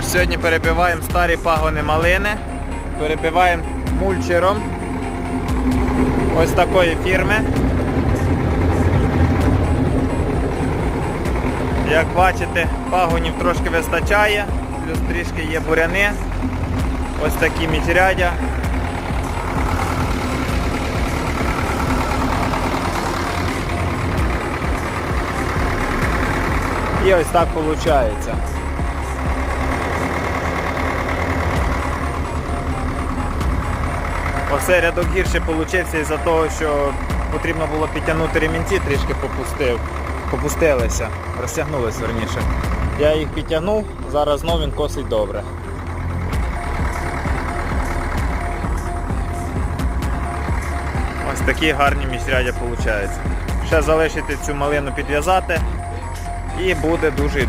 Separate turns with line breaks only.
Ж, сьогодні перебиваємо старі пагони малини. Перебиваємо мульчером. Ось такої фірми. Як бачите, пагонів трошки вистачає, плюс трішки є буряни. Ось такі міжрядя. І ось так виходить. Оце рядок гірше получився із-за того, що потрібно було підтягнути ремінці, трішки попустив. Попустилися, розтягнулись верніше. Я їх підтягнув, зараз знов він косить добре. Ось такі гарні міжрядя виходять. Ще залишити цю малину підв'язати і буде дуже